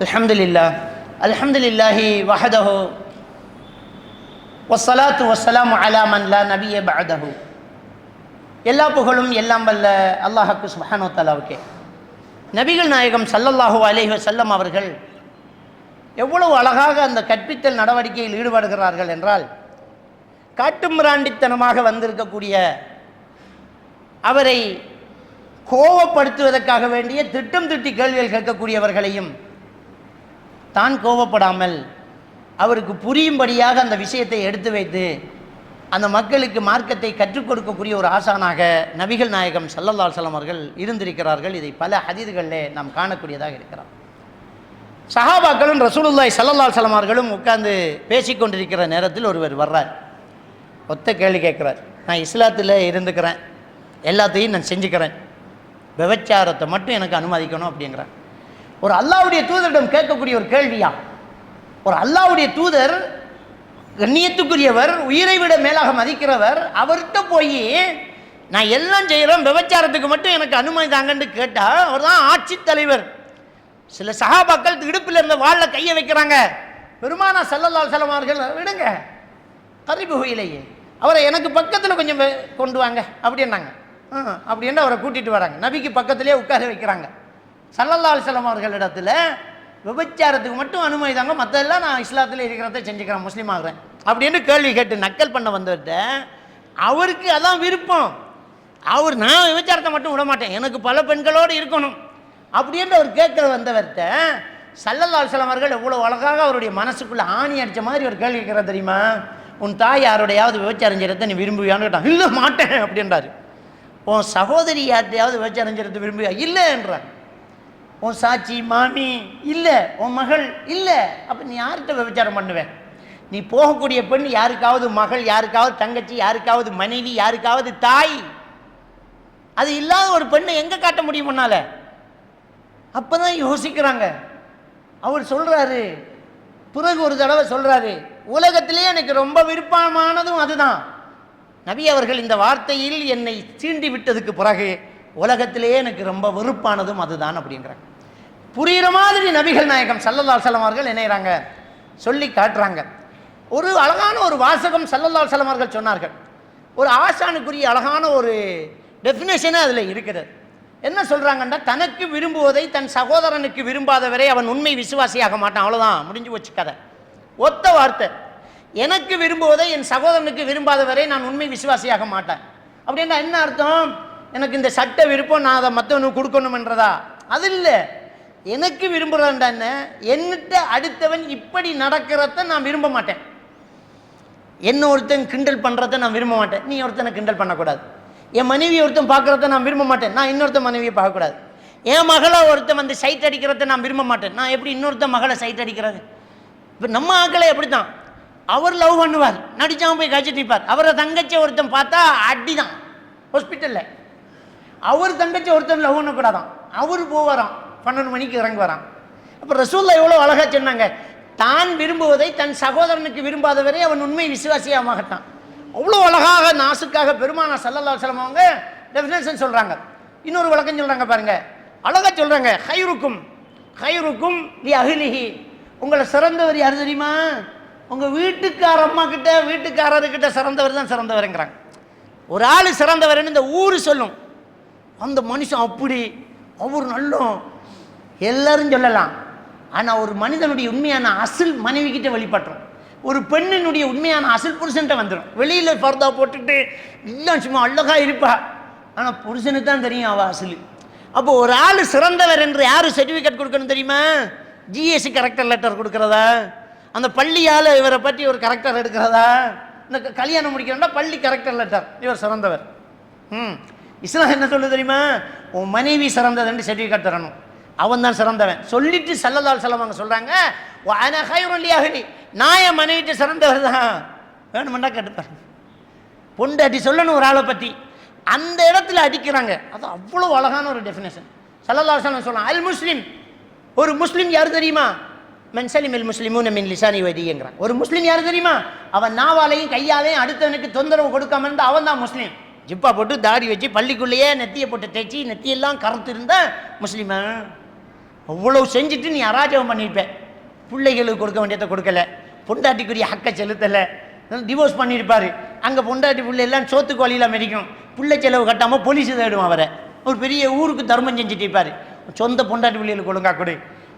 الحمد لله الحمد لله وحده والصلاة والسلام على من لا نبي بعده எல்லா புகழும் எல்லாம் வல்ல அல்லாஹாக்கு சுபஹானோ தலாவுக்கே நபிகள் நாயகம் சல்லல்லாஹு அலைஹி வஸல்லம் அவர்கள் எவ்வளவு அழகாக அந்த கற்பித்தல் நடவடிக்கையில் ஈடுபடுகிறார்கள் என்றால் காட்டுமிராண்டித்தனமாக வந்திருக்கக்கூடிய அவரை கோவப்படுத்துவதற்காக வேண்டிய திட்டம் திட்டி கேள்விகள் கேட்கக்கூடியவர்களையும் தான் கோபப்படாமல் அவருக்கு புரியும்படியாக அந்த விஷயத்தை எடுத்து வைத்து அந்த மக்களுக்கு மார்க்கத்தை கற்றுக் கொடுக்கக்கூடிய ஒரு ஆசானாக நபிகள் நாயகம் சல்லல்லால் சலம் அவர்கள் இருந்திருக்கிறார்கள். இதை பல ஹதீதுகளிலே நாம் காணக்கூடியதாக இருக்கிறார். சஹாபாக்களும் ரசூலுல்லாய் சல்லல்லால் சலம் அவர்களும் உட்கார்ந்து பேசிக்கொண்டிருக்கிற நேரத்தில் ஒருவர் வர்றார். ஒத்த கேள்வி கேட்குறார். நான் இஸ்லாத்தில் இருந்துக்கிறேன். எல்லாத்தையும் நான் செஞ்சுக்கிறேன். விபச்சாரத்தை மட்டும் எனக்கு அனுமதிக்கணும் அப்படிங்கிறேன் ஒரு அல்லாவுடைய தூதரிடம் கேட்கக்கூடிய ஒரு கேள்வியா? ஒரு அல்லாவுடைய தூதர் கண்ணியத்துக்குரியவர் உயிரை விட மேலாக மதிக்கிறவர் அவர்கிட்ட போய் நான் எல்லாம் செய்கிறேன் விபச்சாரத்துக்கு மட்டும் எனக்கு அனுமதி தாங்கன்னு கேட்டால் அவர் தான் ஆட்சித் தலைவர். சில சகாபாக்கள் இடுப்பில் இருந்த வாளில் கையை வைக்கிறாங்க. பெருமானா செல்லல்லால் செல்லமார்கள் விடுங்க. கரிபு இலையே அவரை எனக்கு பக்கத்தில் கொஞ்சம் கொண்டு வாங்க. அப்படின்னாங்க. ஆ, அப்படின்னு அவரை கூட்டிகிட்டு வராங்க. நபிக்கு பக்கத்திலே உட்கார வைக்கிறாங்க. சல்லல்லால் செல்லம் அவர்களிடத்தில் விபச்சாரத்துக்கு மட்டும் அனுமதி தாங்க மற்றெல்லாம் நான் இஸ்லாத்தில் இருக்கிறத செஞ்சுக்கிறேன் முஸ்லீம் ஆகிறேன் அப்படின்னு கேள்வி கேட்டு நக்கல் பண்ண வந்தவர்கிட்ட அவருக்கு அதான் விருப்பம். அவர் நான் விபச்சாரத்தை மட்டும் விட மாட்டேன் எனக்கு பல பெண்களோடு இருக்கணும் அப்படின்னு அவர் கேட்க வந்தவர்கிட்ட சல்லல்லால் செல்லம் அவர்கள் எவ்வளோ அழகாக அவருடைய மனசுக்குள்ளே ஆணி அடித்த மாதிரி ஒரு கேள்வி கேட்குற தெரியுமா? உன் தாய் யாரோடையாவது விபச்சாரம் நீ விரும்புவியான்னு கேட்டான். இல்லை மாட்டேன் அப்படின்றாரு. உன் சகோதரி யார்ட்டையாவது விபச்சாரம் விரும்புவியா? இல்லை என்றார் உன் சாட்சி மாமி இல்லை உன் மகள் இல்லை. அப்போ நீ யார்கிட்ட விபச்சாரம் பண்ணுவேன் நீ போகக்கூடிய பெண் யாருக்காவது மகள் யாருக்காவது தங்கச்சி யாருக்காவது மனைவி யாருக்காவது தாய். அது இல்லாத ஒரு பெண்ணை எங்கே காட்ட முடியும் அப்போ தான் யோசிக்கிறாங்க. அவர் சொல்கிறாரு பிறகு ஒரு தடவை சொல்கிறாரு உலகத்திலேயே எனக்கு ரொம்ப விருப்பமானதும் அதுதான். நபி அவர்கள் இந்த வார்த்தையில் என்னை சீண்டி விட்டதுக்கு பிறகு உலகத்திலேயே எனக்கு ரொம்ப வெறுப்பானதும் அதுதான் அப்படிங்கிறாங்க. புரிகிற மாதிரி நபிகள் நாயகம் சல்லல்லா சலமார்கள் அவர்கள் இணைகிறாங்க சொல்லி காட்டுறாங்க. ஒரு அழகான ஒரு வாசகம் சல்லல்லா சலமார்கள் அவர்கள் சொன்னார்கள். ஒரு ஆசானுக்குரிய அழகான ஒரு டெஃபினேஷனே அதில் இருக்கிறது என்ன சொல்கிறாங்கன்னா தனக்கு விரும்புவதை தன் சகோதரனுக்கு விரும்பாதவரை அவன் உண்மை விசுவாசியாக மாட்டான். அவ்வளோதான் முடிஞ்சு வச்சு கதை. ஒத்த வார்த்தை. எனக்கு விரும்புவதை என் சகோதரனுக்கு விரும்பாதவரை நான் உண்மை விசுவாசியாக மாட்டேன். அப்படின்னா என்ன அர்த்தம்? எனக்கு இந்த சட்ட விருப்பம் நான் அதை மற்றவனுக்கு கொடுக்கணுமென்றதா? அது இல்லை எனக்கு விரும்புகிறேன்டா என்ன? என்னிட்ட அடுத்தவன் இப்படி நடக்கிறத நான் விரும்ப மாட்டேன். என்ன ஒருத்தன் கிண்டல் பண்ணுறத நான் விரும்ப மாட்டேன். நீ ஒருத்தனை கிண்டல் பண்ணக்கூடாது. என் மனைவி ஒருத்தன் பார்க்குறத நான் விரும்ப மாட்டேன். நான் இன்னொருத்தன் மனைவியை பார்க்கக்கூடாது. என் மகளை ஒருத்தன் வந்து சைட் அடிக்கிறத நான் விரும்ப மாட்டேன். நான் எப்படி இன்னொருத்தன் மகளை சைட் அடிக்கிறது? இப்போ நம்ம ஆக்களை எப்படி தான் அவர் லவ் பண்ணுவார். நடிச்சாமல் போய் கழிச்சிட்டு நிற்பார் அவரை தங்கச்சி ஒருத்தன் பார்த்தா அடி தான் ஹாஸ்பிட்டலில் அவர் தங்கச்சி ஒருத்தன் லவ் பண்ணக்கூடாதான் அவர் போவாராம். பன்னெண்டு மணிக்கு இறங்கி வரான் அப்போ ரசூல்லா எவ்வளோ அழகா சொன்னாங்க. தான் விரும்புவதை தன் சகோதரனுக்கு விரும்பாதவரை அவன் உண்மை விசுவாசியாக மாகட்டான் அவ்வளோ அழகாக நாசுக்காக பெருமானா சல்லல்லா செலம் அவங்க டெஃபினேஷன் சொல்கிறாங்க இன்னொரு வழக்கம் சொல்கிறாங்க பாருங்க. அழகாக சொல்கிறாங்க ஹைருக்கும் ஹைருக்கும் தி அகிலிஹி உங்களை சிறந்தவர் யார் தெரியுமா? உங்கள் வீட்டுக்கார அம்மா கிட்ட வீட்டுக்காரர்கிட்ட சிறந்தவர் தான் சிறந்தவருங்கிறாங்க. ஒரு ஆள் சிறந்தவர்னு இந்த ஊர் சொல்லும். அந்த மனுஷன் அப்படி அவர் நல்லோம் எல்லாரும் சொல்லலாம். ஆனால் ஒரு மனிதனுடைய உண்மையான அசில் மனைவி கிட்ட வெளிப்பட்டுரும். ஒரு பெண்ணினுடைய உண்மையான அசில் புருஷன்ட்ட வந்துடும் வெளியில் பர்தா போட்டுட்டு எல்லாம் சும்மா அழகா இருப்பா. ஆனால் புருஷனுக்கு தான் தெரியும் அவள் அசில். அப்போ ஒரு ஆள் சிறந்தவர் என்று யார் சர்டிஃபிகேட் கொடுக்கணும் தெரியுமா? ஜிஎஸ்சி கரெக்டர் லெட்டர் கொடுக்குறதா? அந்த பள்ளியால் இவரை பற்றி ஒரு கரெக்டர் எடுக்கிறதா? இந்த க- கல்யாணம் முடிக்கிறோம்னா பள்ளி கரெக்டர் லெட்டர் இவர் சிறந்தவர். ம். இஸ்லாம் என்ன சொல்லுது தெரியுமா? உன் மனைவி சிறந்ததுன்னு சர்டிஃபிகேட் தரணும். அவன் தான் சிறந்தவன். சொல்லிட்டு சல்லல்லால் செல்லவங்க சொல்கிறாங்க அனஹைரொல்லியாகலி நான் என் மனைவிட்டு சிறந்தவர் தான். வேணுமெண்டா கேட்டுப்பாரு பொண்டாட்டி சொல்லணும் ஒரு ஆளை பற்றி அந்த இடத்துல அடிக்கிறாங்க. அது அவ்வளோ அழகான ஒரு டெஃபினேஷன் சல்லல்லாஹு செல்லம் சொல்லலாம் அல் முஸ்லீம். ஒரு முஸ்லீம் யார் தெரியுமா? மென்சலிம் அல் முஸ்லிமும் மின் லிசானி வதிங்கிறான் ஒரு முஸ்லீம் யார் தெரியுமா? அவன் நாவாலையும் கையாலையும் அடுத்தவனுக்கு தொந்தரவு கொடுக்காம இருந்தால் அவன் தான் முஸ்லீம். ஜிப்பா போட்டு தாடி வச்சு பள்ளிக்குள்ளேயே நெத்தியை போட்டு தைச்சி நெத்தியெல்லாம் கறந்து இருந்தால் முஸ்லீமா? அவ்வளோ செஞ்சுட்டு நீ அராஜகம் பண்ணியிருப்பேன் பிள்ளைகளுக்கு கொடுக்க வேண்டியதை கொடுக்கல. பொண்டாட்டிக்குரிய ஹக்கை செலுத்தலை. டிவோர்ஸ் பண்ணியிருப்பார். அங்கே பொண்டாட்டி பிள்ளையெல்லாம் சோத்து சோத்துக்கு வழியில் பிள்ளை செலவு கட்டாமல் போலீஸ் தேடும் அவரை. ஒரு பெரிய ஊருக்கு தர்மம் செஞ்சுட்டு இருப்பார். சொந்த பொண்டாட்டி பிள்ளைகளுக்கு ஒழுங்காக கொடு.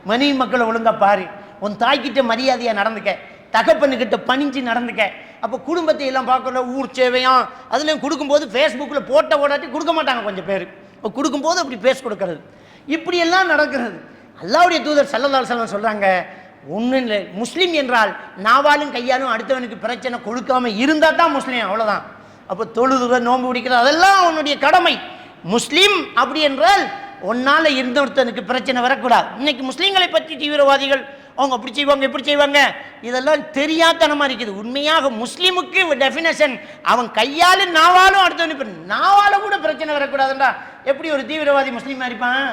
மனைவி மக்களை ஒழுங்கா பாரு. உன் தாய்கிட்ட மரியாதையாக நடந்துக்க. தகப்பனுக்கிட்ட பணிஞ்சு நடந்துக்க. அப்போ குடும்பத்தை எல்லாம் பார்க்கல ஊர் சேவையாம் அதுலேயும் கொடுக்கும்போது ஃபேஸ்புக்கில் போட்ட ஓடாட்டி கொடுக்க மாட்டாங்க கொஞ்சம் பேர். இப்போ கொடுக்கும்போது அப்படி பேஸ் கொடுக்கறது. இப்படியெல்லாம் நடக்கிறது. அல்லாவுடைய தூதர் சல்லல்லாஹு செல்லம் சொல்கிறாங்க ஒன்றும் இல்லை முஸ்லீம் என்றால் நாவாலும் கையாலும் அடுத்தவனுக்கு பிரச்சனை கொடுக்காம இருந்தால் தான் முஸ்லீம் அவ்வளோதான் அப்போ தொழுதுக நோன்பு பிடிக்கிறது அதெல்லாம் அவனுடைய கடமை. முஸ்லீம் அப்படி என்றால் ஒன்னால் இருந்தவர்த்தனுக்கு பிரச்சனை வரக்கூடாது. இன்னைக்கு முஸ்லீம்களை பற்றி தீவிரவாதிகள் அவங்க அப்படி செய்வாங்க இப்படி செய்வாங்க. இதெல்லாம் தெரியாதனமாக இருக்குது. உண்மையாக முஸ்லீமுக்கு டெஃபினேஷன் அவன் கையாலும் நாவாலும் அடுத்தவனுக்கு நாவால கூட பிரச்சனை வரக்கூடாதுண்டா எப்படி ஒரு தீவிரவாதி முஸ்லீமாக இருப்பான்?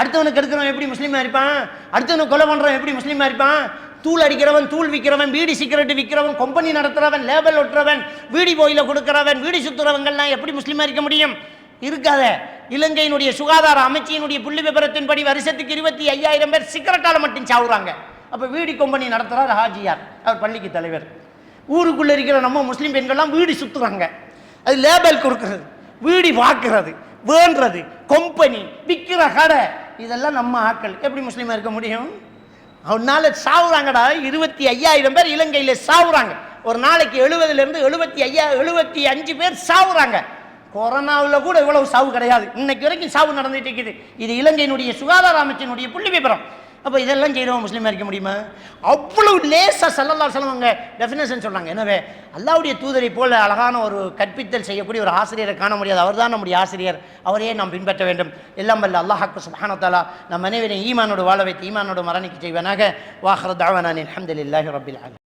அடுத்தவனுக்கு எடுக்கிறவன் எப்படி முஸ்லீமாக இருப்பான்? அடுத்தவனை கொலை பண்ணுறவன் எப்படி முஸ்லீமாக இருப்பான்? தூள் அடிக்கிறவன் தூள் விற்கிறவன் வீடு சிகரெட் விற்கிறவன் கம்பெனி நடத்துறவன் லேபல் ஒட்டுறவன் வீடி போயில கொடுக்குறவன் வீடி சுற்றுறவங்கள்லாம் எப்படி முஸ்லீமாக இருக்க முடியும்? இருக்காத. இலங்கையினுடைய சுகாதார அமைச்சியினுடைய புள்ளி விபரத்தின்படி வருஷத்துக்கு இருபத்தி ஐயாயிரம் பேர் சிகரெட்டால் மட்டும் சாவுறாங்க. அப்போ வீடி கம்பெனி நடத்துகிறார் ஹாஜியார் அவர் பள்ளிக்கு தலைவர். ஊருக்குள்ளே இருக்கிற நம்ம முஸ்லீம் பெண்கள்லாம் வீடி சுற்றுறாங்க அது லேபல் கொடுக்கறது வீடி வாக்குறது வேண்டுறது கம்பெனி விற்கிற கடை. இதெல்லாம் நம்ம ஆட்கள். எப்படி முஸ்லீமாக இருக்க முடியும்? அவனால சாவுறாங்கடா. இருபத்தி ஐயாயிரம் பேர் இலங்கையில் சாவுறாங்க. ஒரு நாளைக்கு எழுபதுலேருந்து எழுபத்தி ஐயா எழுபத்தி அஞ்சு பேர் சாவுறாங்க. கொரோனாவில் கூட இவ்வளவு சாவு கிடையாது. இன்னைக்கு வரைக்கும் சாவு நடந்துட்டு இருக்குது. இது இலங்கையினுடைய சுகாதார அமைச்சினுடைய புள்ளி விபரம். அப்போ இதெல்லாம் செய்கிறவன் முஸ்லீமாக இருக்க முடியுமா? அவ்வளவு லேசாக சல்லல்லா சொல்லுவாங்க டெஃபினேஷன் சொன்னாங்க. எனவே அல்லாவுடைய தூதரை போல் அழகான ஒரு கற்பித்தல் செய்யக்கூடிய ஒரு ஆசிரியரை காண முடியாது. அவர்தான் நம்முடைய ஆசிரியர். அவரையே நாம் பின்பற்ற வேண்டும். எல்லாம் வல்ல அல்லாஹாக்கு சுபானத்தாலா நம் அனைவரையும் ஈமானோடு வாழ வைத்து ஈமானோடு மரணிக்கு செய்வனாக. வாஹர் தாவனான் அஹமதுல்லாஹி ரபில் ஆலமீன்.